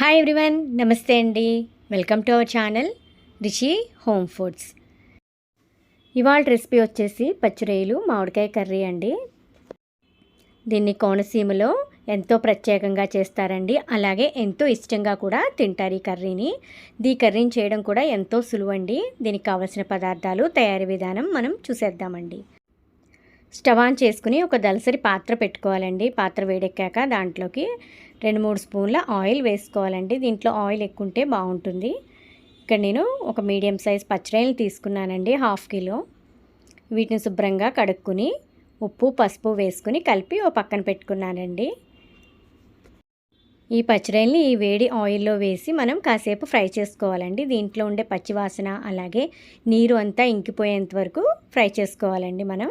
Hi everyone నమస్తే అండి. Welcome to our channel Rishi home foods ఇవాళ రెసిపీ వచ్చేసి పచ్చిరొయ్యలు మామిడికాయ కర్రీ అండి. దీన్ని కోనసీమలో ఎంతో ప్రత్యేకంగా చేస్తారండి. అలాగే ఎంతో ఇష్టంగా కూడా తింటారు ఈ కర్రీని. దీ కర్రీని చేయడం కూడా ఎంతో సులువండి. దీనికి కావలసిన పదార్థాలు తయారీ విధానం మనం చూసేద్దామండి. స్టవ్ ఆన్ చేసుకుని ఒక దలసరి పాత్ర పెట్టుకోవాలండి. పాత్ర వేడెక్కాక దాంట్లోకి రెండు మూడు స్పూన్ల ఆయిల్ వేసుకోవాలండి. దీంట్లో ఆయిల్ ఎక్కువ ఉంటే బాగుంటుంది. ఇక్కడ నేను ఒక మీడియం సైజ్ పచ్చిరాయలు తీసుకున్నానండి హాఫ్ కిలో. వీటిని శుభ్రంగా కడుక్కుని ఉప్పు పసుపు వేసుకుని కలిపి ఓ పక్కన పెట్టుకున్నానండి. ఈ పచ్చిరాయల్ని ఈ వేడి ఆయిల్లో వేసి మనం కాసేపు ఫ్రై చేసుకోవాలండి. దీంట్లో ఉండే పచ్చివాసన అలాగే నీరు అంతా ఇంకిపోయేంత వరకు ఫ్రై చేసుకోవాలండి మనం.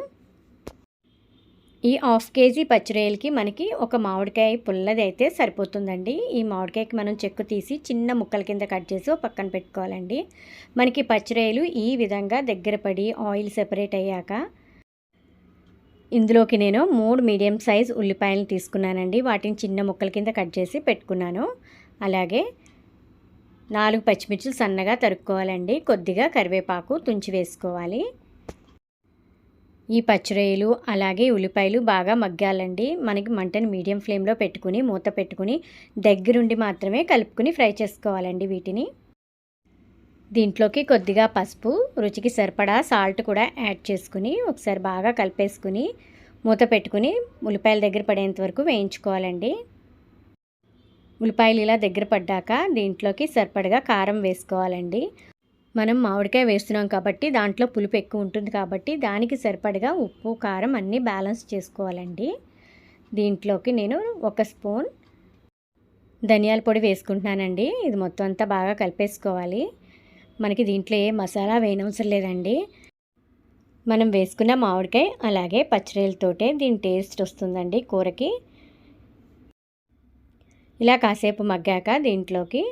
ఈ హాఫ్ కేజీ పచ్చిరొయ్యలకి మనకి ఒక మామిడికాయ పుల్లది అయితే సరిపోతుందండి. ఈ మామిడికాయకి మనం చెక్కు తీసి చిన్న ముక్కల కింద కట్ చేసి పక్కన పెట్టుకోవాలండి. మనకి పచ్చిరొయ్యలు ఈ విధంగా దగ్గర పడి ఆయిల్ సెపరేట్ అయ్యాక ఇందులోకి నేను మూడు మీడియం సైజ్ ఉల్లిపాయలు తీసుకున్నానండి. వాటిని చిన్న ముక్కల కింద కట్ చేసి పెట్టుకున్నాను. అలాగే నాలుగు పచ్చిమిర్చిలు సన్నగా తరుక్కోవాలండి. కొద్దిగా కరివేపాకు తుంచి వేసుకోవాలి. ఈ పచ్చిరొయ్యలు అలాగే ఉల్లిపాయలు బాగా మగ్గాలండి. మనకి మంటని మీడియం ఫ్లేమ్లో పెట్టుకుని మూత పెట్టుకుని దగ్గరుండి మాత్రమే కలుపుకుని ఫ్రై చేసుకోవాలండి వీటిని. దీంట్లోకి కొద్దిగా పసుపు రుచికి సరిపడా సాల్ట్ కూడా యాడ్ చేసుకుని ఒకసారి బాగా కలిపేసుకుని మూత పెట్టుకుని ఉల్లిపాయల దగ్గర పడేంత వరకు వేయించుకోవాలండి. ఉల్లిపాయలు ఇలా దగ్గర పడ్డాక దీంట్లోకి సరిపడగా కారం వేసుకోవాలండి. మనం మామిడికాయ వేస్తున్నాం కాబట్టి దాంట్లో పులుపు ఎక్కువ ఉంటుంది కాబట్టి దానికి సరిపడగా ఉప్పు కారం అన్నీ బ్యాలెన్స్ చేసుకోవాలండి. దీంట్లోకి నేను ఒక స్పూన్ ధనియాల పొడి వేసుకుంటున్నానండి. ఇది మొత్తం అంతా బాగా కలిపేసుకోవాలి. మనకి దీంట్లో ఏ మసాలా వేయనవసరం లేదండి. మనం వేసుకున్న మామిడికాయ అలాగే పచ్చిరొయ్యలతోటే దీని టేస్ట్ వస్తుందండి కూరకి. ఇలా కాసేపు మగ్గాక దీంట్లోకి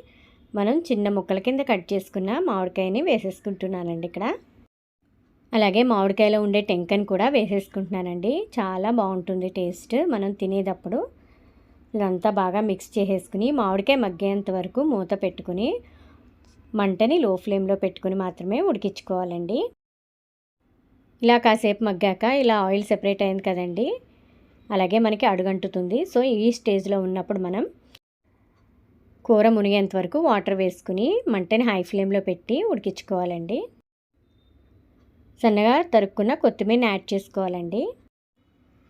మనం చిన్న ముక్కల కింద కట్ చేసుకున్న మామిడికాయని వేసేసుకుంటున్నానండి ఇక్కడ. అలాగే మామిడికాయలో ఉండే టెంకని కూడా వేసేసుకుంటున్నానండి. చాలా బాగుంటుంది టేస్ట్. మనం తినేటప్పుడు ఇదంతా బాగా మిక్స్ చేసేసుకుని మామిడికాయ మగ్గేంత వరకు మూత పెట్టుకుని మంటని లో ఫ్లేమ్లో పెట్టుకుని మాత్రమే ఉడికించుకోవాలండి. ఇలా కాసేపు మగ్గాక ఇలా ఆయిల్ సెపరేట్ అయింది కదండి. అలాగే మనకి అడుగంటుతుంది. సో ఈ స్టేజ్లో ఉన్నప్పుడు మనం కూర మునిగేంత వరకు వాటర్ వేసుకుని మంటని హై ఫ్లేమ్లో పెట్టి ఉడికించుకోవాలండి. సన్నగా తరుక్కున్న కొత్తిమీరని యాడ్ చేసుకోవాలండి.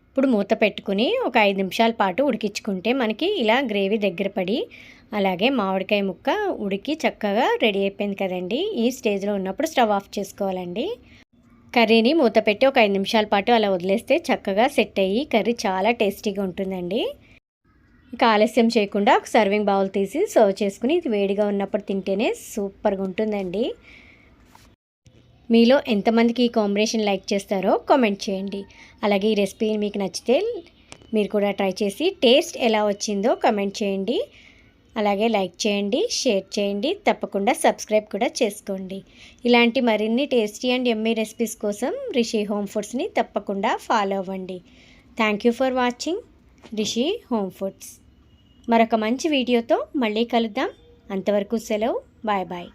ఇప్పుడు మూత పెట్టుకుని ఒక ఐదు నిమిషాల పాటు ఉడికించుకుంటే మనకి ఇలా గ్రేవీ దగ్గర పడి అలాగే మామిడికాయ ముక్క ఉడికి చక్కగా రెడీ అయిపోయింది కదండి. ఈ స్టేజ్లో ఉన్నప్పుడు స్టవ్ ఆఫ్ చేసుకోవాలండి. కర్రీని మూత పెట్టి ఒక ఐదు నిమిషాల పాటు అలా వదిలేస్తే చక్కగా సెట్ అయ్యి కర్రీ చాలా టేస్టీగా ఉంటుందండి. ఇంకా ఆలస్యం చేయకుండా ఒక సర్వింగ్ బౌల్ తీసి సర్వ్ చేసుకుని ఇది వేడిగా ఉన్నప్పుడు తింటేనే సూపర్గా ఉంటుందండి. మీలో ఎంతమందికి ఈ కాంబినేషన్ లైక్ చేస్తారో కామెంట్ చేయండి. అలాగే ఈ రెసిపీ మీకు నచ్చితే మీరు కూడా ట్రై చేసి టేస్ట్ ఎలా వచ్చిందో కామెంట్ చేయండి. అలాగే లైక్ చేయండి షేర్ చేయండి తప్పకుండా సబ్స్క్రైబ్ కూడా చేసుకోండి. ఇలాంటి మరిన్ని టేస్టీ అండ్ ఎమ్మీ రెసిపీస్ కోసం రిషి హోమ్ ఫుడ్స్ని తప్పకుండా ఫాలో అవ్వండి. Thank you for watching Rishi home foods మరొక మంచి వీడియోతో మళ్ళీ కలుద్దాం. అంతవరకు సెలవు. Bye bye.